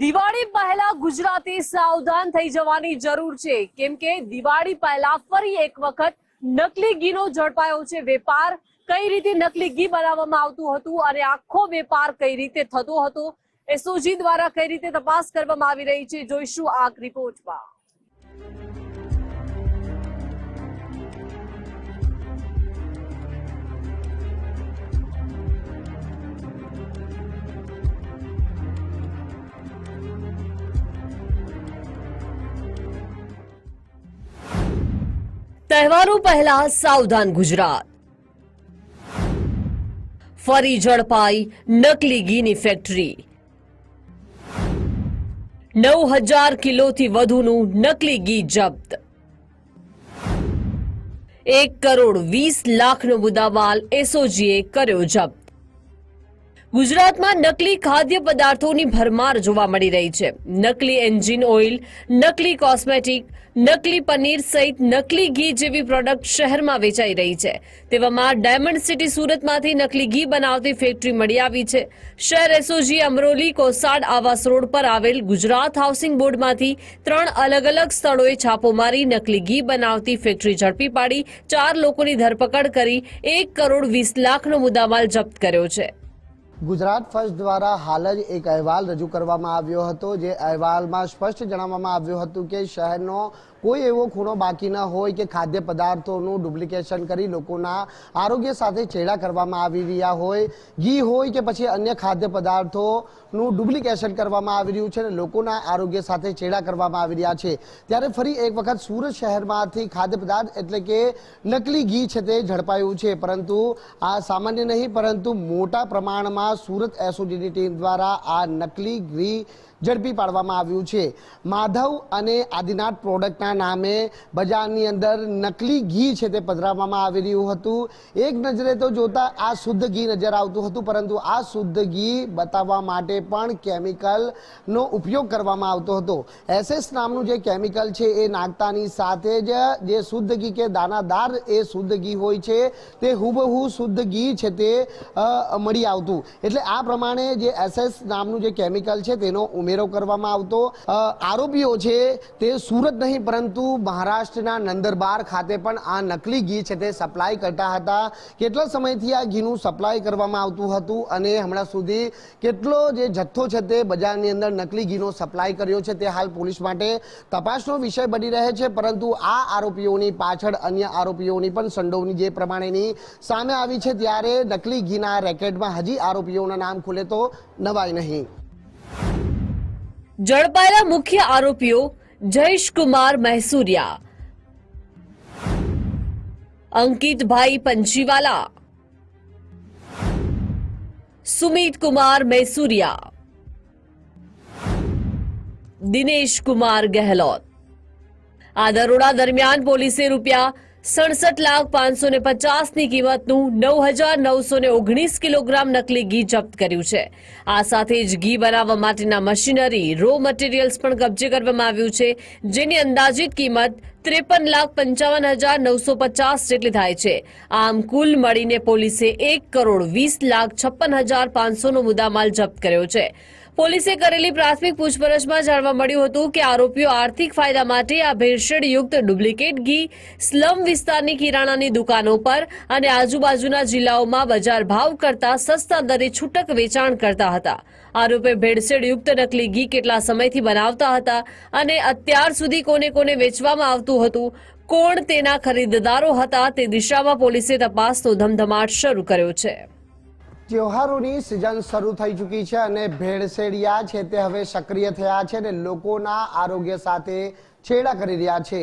દિવાળી પહેલા ગુજરાતી સાવધાન થઈ જવાની જરૂર છે. કેમ કે દિવાળી પહેલા ફરી એક વખત નકલી ઘીનો ઝડપાયો છે. વેપાર કઈ રીતે નકલી ઘી બનાવવામાં આવતું હતું અને આખો વેપાર કઈ રીતે થતો હતો, એસઓજી દ્વારા કઈ રીતે તપાસ કરવામાં આવી રહી છે, જોઈશું આ રિપોર્ટમાં. તહેવારો પહેલા સાવધાન ગુજરાત. ફરી ઝડપાઈ નકલી ઘીની ફેક્ટરી નવ હજાર કિલોથી વધુનું નકલી ઘી જપ્ત. એક કરોડ વીસ લાખનો મુદ્દામાલ એસઓજીએ કર્યો જપ્ત. ગુજરાતમાં નકલી ખાદ્ય પદાર્થોની ભરમાર જોવા મળી રહી છે. નકલી એન્જિન ઓઇલ, નકલી કોસ્મેટિક, નકલી પનીર સહિત નકલી ઘી જેવી પ્રોડક્ટ શહેરમાં વેચાઈ રહી છે. તેવામાં ડાયમંડ સિટી સુરતમાંથી નકલી ઘી બનાવતી ફેક્ટરી મળી આવી છે. શહેર એસઓજી અમરોલી કોસાડ આવાસ રોડ પર આવેલ ગુજરાત હાઉસિંગ બોર્ડમાંથી ત્રણ અલગ અલગ સ્થળોએ છાપો મારી નકલી ઘી બનાવતી ફેક્ટરી ઝડપી પાડી ચાર લોકોની ધરપકડ કરી એક કરોડ વીસ લાખનો મુદ્દામાલ જપ્ત કર્યો છે. ગુજરાત ફર્સ્ટ દ્વારા હાલ જ એક અહેવાલ રજૂ કરવામાં આવ્યો હતો, જે અહેવાલમાં સ્પષ્ટ જણાવવામાં આવ્યું હતું કે શહેરનો કોઈ એવો ખૂણો બાકી ન હોય કે ખાદ્ય પદાર્થોનું ડુપ્લિકેશન કરી લોકોના આરોગ્ય સાથે ચેડા કરવામાં આવી રહ્યા હોય, ઘી હોય કે પછી અન્ય ખાદ્ય પદાર્થોનું ડુપ્લિકેશન કરવામાં આવી રહ્યું છે અને લોકોના આરોગ્ય સાથે ચેડા કરવામાં આવી રહ્યા છે. ત્યારે ફરી એક વખત સુરત શહેરમાંથી ખાદ્ય પદાર્થ એટલે કે નકલી ઘી છે તે ઝડપાયું છે, પરંતુ આ સામાન્ય નહીં, પરંતુ મોટા પ્રમાણમાં સુરત એસઓજીની ટીમ દ્વારા આ નકલી ઘી ઝડપી પાડવામાં આવ્યું છે. માધવ અને આદિનાથ પ્રોડક્ટના નામે બજારની અંદર નકલી ઘી છે તે પધરાવવામાં આવી રહ્યું હતું. એક નજરે તો જોતા આ શુદ્ધ ઘી નજર આવતું હતું, પરંતુ આ શુદ્ધ ઘી બતાવવા માટે પણ કેમિકલનો ઉપયોગ કરવામાં આવતો હતો. એસએસ નામનું જે કેમિકલ છે એ નાખતાની સાથે જ જે શુદ્ધ ઘી કે દાનાદાર એ શુદ્ધ ઘી હોય છે, તે હુબહુ શુદ્ધ ઘી છે તે મળી આવતું. એટલે આ પ્રમાણે જે એસએસ નામનું જે કેમિકલ છે તેનો ઉમેરો કરવામાં આવતો આરોપીઓ છે તે સુરત નહીં, પરંતુ મહારાષ્ટ્રના નંદરબાર ખાતે પણ આ નકલી ઘી છે તે સપ્લાય કરતા હતા. કેટલા સમયથી આ ઘીનું સપ્લાય કરવામાં આવતું હતું અને હમણાં સુધી કેટલો જે જથ્થો છે તે બજારની અંદર નકલી ઘીનો સપ્લાય કર્યો છે તે હાલ પોલીસ માટે તપાસનો વિષય બની રહે છે, પરંતુ આ આરોપીઓની પાછળ અન્ય આરોપીઓની પણ સંડોવણી જે પ્રમાણેની સામે આવી છે ત્યારે નકલી ઘીના રેકેટમાં હજી આરોપીઓના નામ ખુલે તો નવાય નહીં. ઝડપાયેલા મુખ્ય આરોપીઓ જયેશ કુમાર મહેસુરિયા અંકિતભાઈ પંચીવાલા સુમિત કુમાર મૈસુરિયા દિનેશ કુમાર ગહેલોત આ દરોડા દરમિયાન પોલીસે રૂપિયા સડસઠ લાખ પાંચસો ને પચાસની કિંમતનું નવ હજાર નવસો ને ઓગણીસ કિલોગ્રામ નકલી ઘી જપ્ત કર્યું છે. આ સાથે જ ઘી બનાવવા માટેના મશીનરી રો મટીરિયલ્સ પણ કબજે કરવામાં આવ્યું છે, જેની અંદાજિત કિંમત ત્રેપન લાખ પંચાવન હજાર નવસો પચાસ જેટલી થાય છે. આમ કુલ મળીને પોલીસે એક કરોડ વીસ લાખ છપ્પન હજાર પાંચસોનો મુદ્દામાલ જપ્ત કર્યો છે. પોલીસે કરેલી પ્રાથમિક પૂછપરછમાં જાણવા મળ્યું હતું કે આરોપીઓ આર્થિક ફાયદા માટે આ ભેળસેળયુક્ત ડુપ્લિકેટ ઘી, સ્લમ વિસ્તારની કિરાણાની દુકાનો પર અને આજુબાજુના જિલ્લાઓમાં બજાર ભાવ કરતા સસ્તા દરે છૂટક વેચાણ કરતા હતા. આરોપે ભેળસેળયુક્ત નકલી ઘી કેટલા સમયથી બનાવતા હતા અને અત્યાર સુધી કોને કોને વેચવામાં આવતું હતું, કોણ તેના ખરીદદારો હતા તે દિશામાં પોલીસે તપાસનો ધમધમાટ શરૂ કર્યો છે. તહેવારોની સિઝન શરૂ થઈ ચૂકી છે અને ભેળસેડિયા છે તે હવે સક્રિય થયા છે અને લોકોના આરોગ્ય સાથે છેડા કરી રહ્યા છે.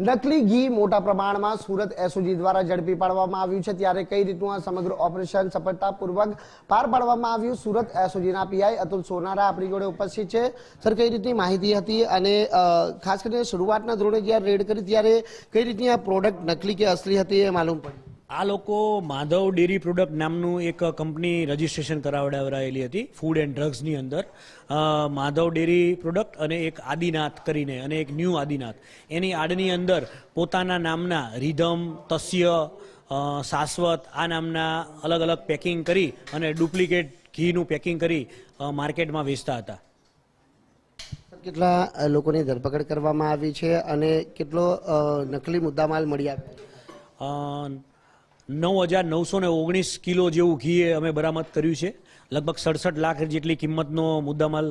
નકલી ઘી મોટા પ્રમાણમાં સુરત એસઓજી દ્વારા ઝડપી પાડવામાં આવ્યું છે. ત્યારે કઈ રીતનું આ સમગ્ર ઓપરેશન સફળતાપૂર્વક પાર પાડવામાં આવ્યું? સુરત એસઓજીના પીઆઈ અતુલ સોનારા આપણી જોડે ઉપસ્થિત છે. સર, કઈ રીતની માહિતી હતી અને ખાસ કરીને શરૂઆતના ધોરણે જ્યારે રેડ કરી ત્યારે કઈ રીતની આ પ્રોડક્ટ નકલી કે અસલી હતી એ માલુમ પડી? આ લોકો માધવ ડેરી પ્રોડક્ટ નામનું એક કંપની રજીસ્ટ્રેશન કરાવડાવરાયેલી હતી ફૂડ એન્ડ ડ્રગ્સની અંદર. માધવ ડેરી પ્રોડક્ટ અને એક આદિનાથ કરીને અને એક ન્યૂ આદિનાથ. એની આડની અંદર પોતાના નામના રિધમ તસ્ય શાશ્વત આ નામના અલગ અલગ પેકિંગ કરી અને ડુપ્લિકેટ ઘીનું પેકિંગ કરી માર્કેટમાં વેચતા હતા. કેટલા લોકોની ધરપકડ કરવામાં આવી છે અને કેટલો નકલી મુદ્દામાલ મળી આવ્યો? નવ હજાર નવસો ને ઓગણીસ કિલો જેવું ઘી અમે બરામદ કર્યું છે લગભગ સડસઠ લાખ જેટલી કિંમતનો મુદ્દામાલ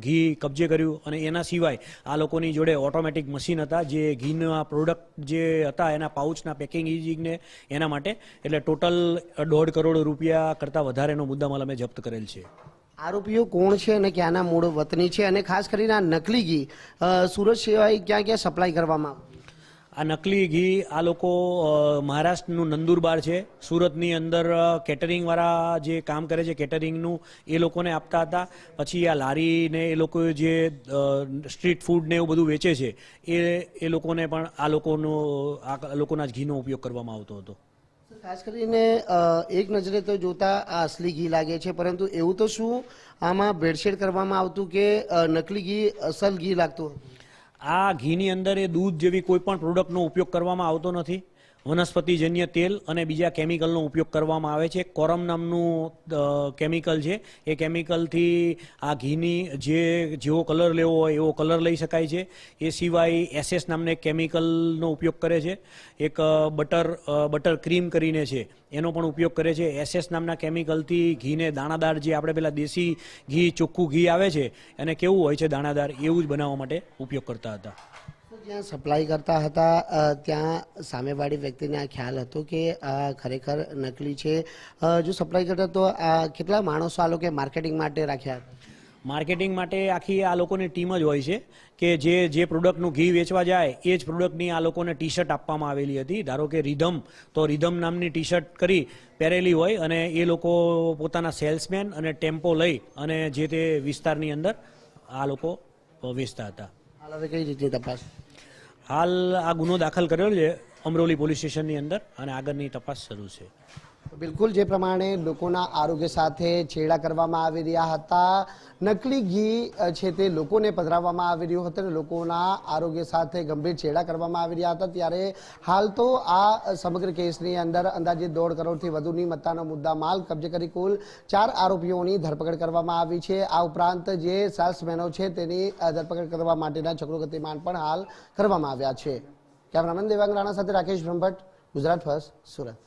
ઘી કબજે કર્યું અને એના સિવાય આ લોકોની જોડે ઓટોમેટિક મશીન હતા જે ઘીના પ્રોડક્ટ જે હતા એના પાઉચના પેકિંગ ઇઝીને એના માટે એટલે ટોટલ દોઢ કરોડ રૂપિયા કરતાં વધારેનો મુદ્દામાલ અમે જપ્ત કરેલ છે આરોપીઓ કોણ છે અને ક્યાંના મૂળ વતની છે અને ખાસ કરીને આ નકલી ઘી સુરત સિવાય ક્યાં ક્યાં સપ્લાય કરવામાં આવે? આ નકલી ઘી આ લોકો મહારાષ્ટ્રનું નંદુરબાર છે. સુરતની અંદર કેટરિંગવાળા જે કામ કરે છે, કેટરિંગનું, એ લોકોને આપતા હતા. પછી આ લારીને એ લોકો જે સ્ટ્રીટ ફૂડને એવું બધું વેચે છે, એ એ લોકોને પણ આ લોકોનો, આ લોકોના જ ઘીનો ઉપયોગ કરવામાં આવતો હતો. ખાસ કરીને એક નજરે તો જોતા આ અસલી ઘી લાગે છે, પરંતુ એવું તો શું આમાં ભેળસેળ કરવામાં આવતું કે નકલી ઘી, અસલ ઘી લાગતું હતું? આ ઘીની અંદર એ દૂધ જેવી કોઈ પણ પ્રોડક્ટનો ઉપયોગ કરવામાં આવતો નથી. વનસ્પતિજન્ય તેલ અને બીજા કેમિકલનો ઉપયોગ કરવામાં આવે છે. કોરમ નામનું કેમિકલ છે. એ કેમિકલથી આ ઘીની જે, જેવો કલર લેવો હોય એવો કલર લઈ શકાય છે. એ સિવાય એસએસ નામને કેમિકલનો ઉપયોગ કરે છે. એક બટર બટર ક્રીમ કરીને છે. એનો પણ ઉપયોગ કરે છે. એસએસ નામના કેમિકલથી ઘીને દાણાદાર જે આપણે પેલા દેશી ઘી, ચોખ્ખું ઘી આવે છે અને કેવું હોય છે દાણાદાર? એવું જ બનાવવા માટે ઉપયોગ કરતા હતા. જ્યાં સપ્લાય કરતા હતા ત્યાં સામેવાળી વ્યક્તિને આ ખ્યાલ હતો કે આ ખરેખર નકલી છે. જો સપ્લાય કરતા તો આ કેટલા માણસો આ લોકોએ માર્કેટિંગ માટે રાખ્યા? માર્કેટિંગ માટે આખી આ લોકોની ટીમ જ હોય છે કે જે જે પ્રોડક્ટનું ઘી વેચવા જાય એ જ પ્રોડક્ટની આ લોકોને ટી શર્ટ આપવામાં આવેલી હતી. ધારો કે રિધમ તો રિધમ નામની ટી શર્ટ કરી પહેરેલી હોય અને એ લોકો પોતાના સેલ્સમેન અને ટેમ્પો લઈ અને જે તે વિસ્તારની અંદર આ લોકો વેચતા હતા. હાલ હવે કઈ રીતની તપાસ? હાલ આ ગુનો દાખલ કરેલો છે અમરોલી પોલીસ સ્ટેશનની અંદર અને આગળની તપાસ શરૂ છે. બિલકુલ, જે પ્રમાણે લોકોના આરોગ્ય સાથે છેડા કરવામાં આવી રહ્યા હતા. નકલી ઘી છે તે લોકોને પધરાવવામાં આવી રહ્યું હતું અને લોકોના આરોગ્ય સાથે ગંભીર છેડા કરવામાં આવી રહ્યા હતા. ત્યારે હાલ તો આ સમગ્ર કેસની અંદર અંદાજે દોઢ કરોડથી વધુની મત્તાનો મુદ્દા માલ કબજે કરી કુલ ચાર આરોપીઓની ધરપકડ કરવામાં આવી છે. આ ઉપરાંત જે સેલ્સમેનો છે તેની ધરપકડ કરવા માટેના ચક્રોગતિમાન પણ હાલ કરવામાં આવ્યા છે. કેમેરામેન દેવાંગ રાણા સાથે રાકેશ બ્રહ્મભટ્ટ, ગુજરાત ફર્સ્ટ, સુરત.